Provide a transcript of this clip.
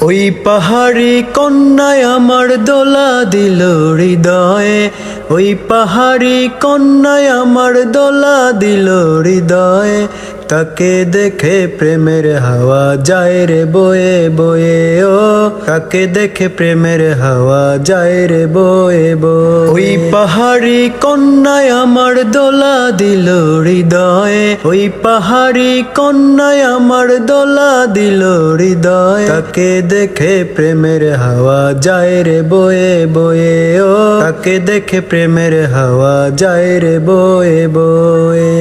ওই পাহাড়ি কন্যায় আমার দোলা দিল হৃদয়ে। ওই পাহাড়ি কন্যায় আমার দোলা দিল হৃদয়ে। তাকে দেখে প্রেমের হাওয়া যায় রে বয়ে বয়ে ও তাকে দেখে প্রেমের হাওয়া যায় রে বয়ে বয়ে। ওই পাহাড়ি কন্যায় আমার দোলা দিল হৃদয়ে ওই পাহাড়ি কন্যায় আমার দোলা দিল হৃদয়। তাকে দেখে প্রেমের হাওয়া যায় রে বয়ে বয়ে ও তাকে দেখে প্রেমের হাওয়া যায় রে বয়ে বয়ে।